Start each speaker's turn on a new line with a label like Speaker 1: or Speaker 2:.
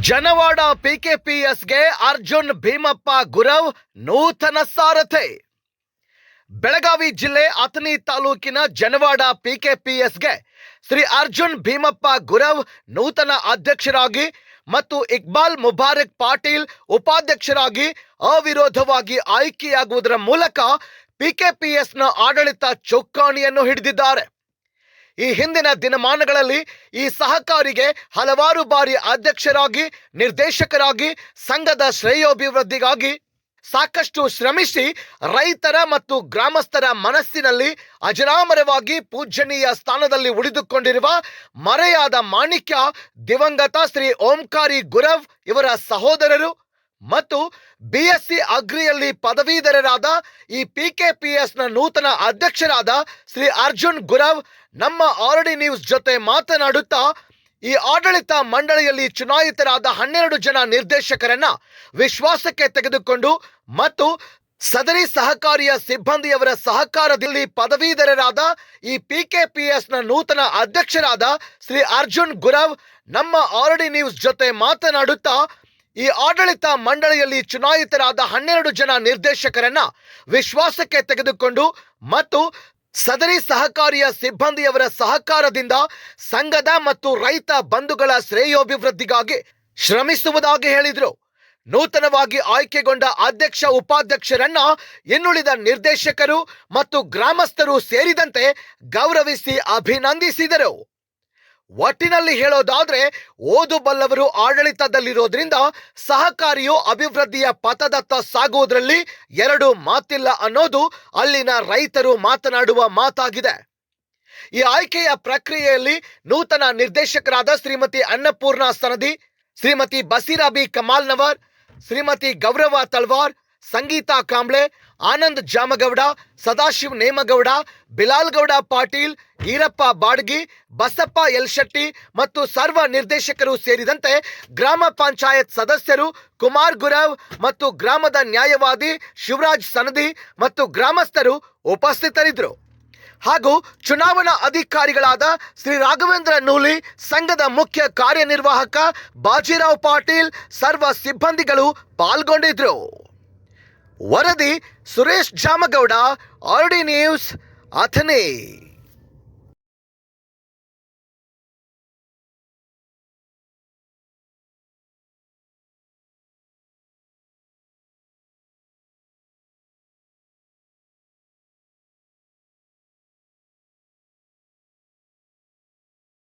Speaker 1: ಜನವಾಡ ಪಿಕೆಪಿಎಸ್ಗೆ ಅರ್ಜುನ್ ಭೀಮಪ್ಪ ಗುರವ್ ನೂತನ ಸಾರಥಿ. ಬೆಳಗಾವಿ ಜಿಲ್ಲೆ ಅಥಣಿ ತಾಲೂಕಿನ ಜನವಾಡ ಪಿಕೆಪಿಎಸ್ಗೆ ಶ್ರೀ ಅರ್ಜುನ್ ಭೀಮಪ್ಪ ಗುರವ್ ನೂತನ ಅಧ್ಯಕ್ಷರಾಗಿ ಮತ್ತು ಇಕ್ಬಾಲ್ ಮುಬಾರಕ್ ಪಾಟೀಲ್ ಉಪಾಧ್ಯಕ್ಷರಾಗಿ ಅವಿರೋಧವಾಗಿ ಆಯ್ಕೆಯಾಗುವುದರ ಮೂಲಕ ಪಿಕೆಪಿಎಸ್ನ ಆಡಳಿತ ಚೌಕಾಣಿಯನ್ನು ಹಿಡಿದಿದ್ದಾರೆ. ಈ ಹಿಂದಿನ ದಿನಮಾನಗಳಲ್ಲಿ ಈ ಸಹಕಾರಿಗೆ ಹಲವಾರು ಬಾರಿ ಅಧ್ಯಕ್ಷರಾಗಿ, ನಿರ್ದೇಶಕರಾಗಿ, ಸಂಘದ ಶ್ರೇಯೋಭಿವೃದ್ಧಿಗಾಗಿ ಸಾಕಷ್ಟು ಶ್ರಮಿಸಿ ರೈತರ ಮತ್ತು ಗ್ರಾಮಸ್ಥರ ಮನಸ್ಸಿನಲ್ಲಿ ಅಜರಾಮರವಾಗಿ ಪೂಜ್ಯನೀಯ ಸ್ಥಾನದಲ್ಲಿ ಉಳಿದುಕೊಂಡಿರುವ ಮರೆಯಾದ ಮಾಣಿಕ್ಯ, ದಿವಂಗತ ಶ್ರೀ ಓಂಕಾರಿ ಗುರವ್ ಇವರ ಸಹೋದರರು ಮತ್ತು ಬಿಎಸ್ಸಿ ಅಗ್ರಿಯಲ್ಲಿ ಪದವೀಧರರಾದ ಈ ಪಿಕೆಪಿಎಸ್ನ ನೂತನ ಅಧ್ಯಕ್ಷರಾದ ಶ್ರೀ ಅರ್ಜುನ್ ಗುರವ್ ನಮ್ಮ ಆರ್ಡಿ ನ್ಯೂಸ್ ಜೊತೆ ಮಾತನಾಡುತ್ತಾ ಈ ಆಡಳಿತ ಮಂಡಳಿಯಲ್ಲಿ ಚುನಾಯಿತರಾದ ಹನ್ನೆರಡು ಜನ ನಿರ್ದೇಶಕರನ್ನ ವಿಶ್ವಾಸಕ್ಕೆ ತೆಗೆದುಕೊಂಡು ಮತ್ತು ಸದರಿ ಸಹಕಾರಿಯ ಸಿಬ್ಬಂದಿಯವರ ಸಹಕಾರದಲ್ಲಿ ಪದವೀಧರರಾದ ಈ ಪಿಕೆಪಿಎಸ್ನ ನೂತನ ಅಧ್ಯಕ್ಷರಾದ ಶ್ರೀ ಅರ್ಜುನ್ ಗುರವ್ ನಮ್ಮ ಆರ್ಡಿ ನ್ಯೂಸ್ ಜೊತೆ ಮಾತನಾಡುತ್ತಾ, ಈ ಆಡಳಿತ ಮಂಡಳಿಯಲ್ಲಿ ಚುನಾಯಿತರಾದ ಹನ್ನೆರಡು ಜನ ನಿರ್ದೇಶಕರನ್ನ ವಿಶ್ವಾಸಕ್ಕೆ ತೆಗೆದುಕೊಂಡು ಮತ್ತು ಸದರಿ ಸಹಕಾರಿಯ ಸಿಬ್ಬಂದಿಯವರ ಸಹಕಾರದಿಂದ ಸಂಘದ ಮತ್ತು ರೈತ ಬಂಧುಗಳ ಶ್ರೇಯೋಭಿವೃದ್ಧಿಗಾಗಿ ಶ್ರಮಿಸುವುದಾಗಿ ಹೇಳಿದರು. ನೂತನವಾಗಿ ಆಯ್ಕೆಗೊಂಡ ಅಧ್ಯಕ್ಷ ಉಪಾಧ್ಯಕ್ಷರನ್ನ ಇನ್ನುಳಿದ ನಿರ್ದೇಶಕರು ಮತ್ತು ಗ್ರಾಮಸ್ಥರು ಸೇರಿದಂತೆ ಗೌರವಿಸಿ ಅಭಿನಂದಿಸಿದರು. ಒಟ್ಟಿನಲ್ಲಿ ಹೇಳೋದಾದ್ರೆ ಓದು ಬಲ್ಲವರು ಆಡಳಿತದಲ್ಲಿರೋದ್ರಿಂದ ಸಹಕಾರಿಯು ಅಭಿವೃದ್ಧಿಯ ಪಥದತ್ತ ಸಾಗುವುದರಲ್ಲಿ ಎರಡು ಮಾತಿಲ್ಲ ಅನ್ನೋದು ಅಲ್ಲಿನ ರೈತರು ಮಾತನಾಡುವ ಮಾತಾಗಿದೆ. ಈ ಆಯ್ಕೆಯ ಪ್ರಕ್ರಿಯೆಯಲ್ಲಿ ನೂತನ ನಿರ್ದೇಶಕರಾದ ಶ್ರೀಮತಿ ಅನ್ನಪೂರ್ಣ ಸನದಿ, ಶ್ರೀಮತಿ ಬಸೀರಾಬಿ ಕಮಾಲ್ನವರ್, ಶ್ರೀಮತಿ ಗೌರವ ತಳ್ವಾರ್ ಸಂಗೀತಾ ಕಾಂಬ್ಳೆ, ಆನಂದ್ ಜಾಮಗೌಡ, ಸದಾಶಿವ್ ನೇಮಗೌಡ, ಬಿಲಾಲ್ ಗೌಡ ಪಾಟೀಲ್ ಈರಪ್ಪ ಬಾಡ್ಗಿ, ಬಸಪ್ಪ ಯಲ್ಶೆಟ್ಟಿ ಮತ್ತು ಸರ್ವ ನಿರ್ದೇಶಕರು ಸೇರಿದಂತೆ ಗ್ರಾಮ ಪಂಚಾಯತ್ ಸದಸ್ಯರು, ಕುಮಾರ್ ಗುರವ್ ಮತ್ತು ಗ್ರಾಮದ ನ್ಯಾಯವಾದಿ ಶಿವರಾಜ್ ಸನದಿ ಮತ್ತು ಗ್ರಾಮಸ್ಥರು ಉಪಸ್ಥಿತರಿದ್ದರು. ಹಾಗೂ ಚುನಾವಣಾ ಅಧಿಕಾರಿಗಳಾದ ಶ್ರೀ ರಾಘವೇಂದ್ರ ನೂಲಿ, ಸಂಘದ ಮುಖ್ಯ ಕಾರ್ಯನಿರ್ವಾಹಕ ಬಾಜಿರಾವ್ ಪಾಟೀಲ್, ಸರ್ವ ಸಿಬ್ಬಂದಿಗಳು ಪಾಲ್ಗೊಂಡಿದ್ರು. ವರದಿ ಸುರೇಶ್ ಜಾಮಗೌಡ, ಆರ್ಡಿ ನ್ಯೂಸ್, ಅಥಣಿ.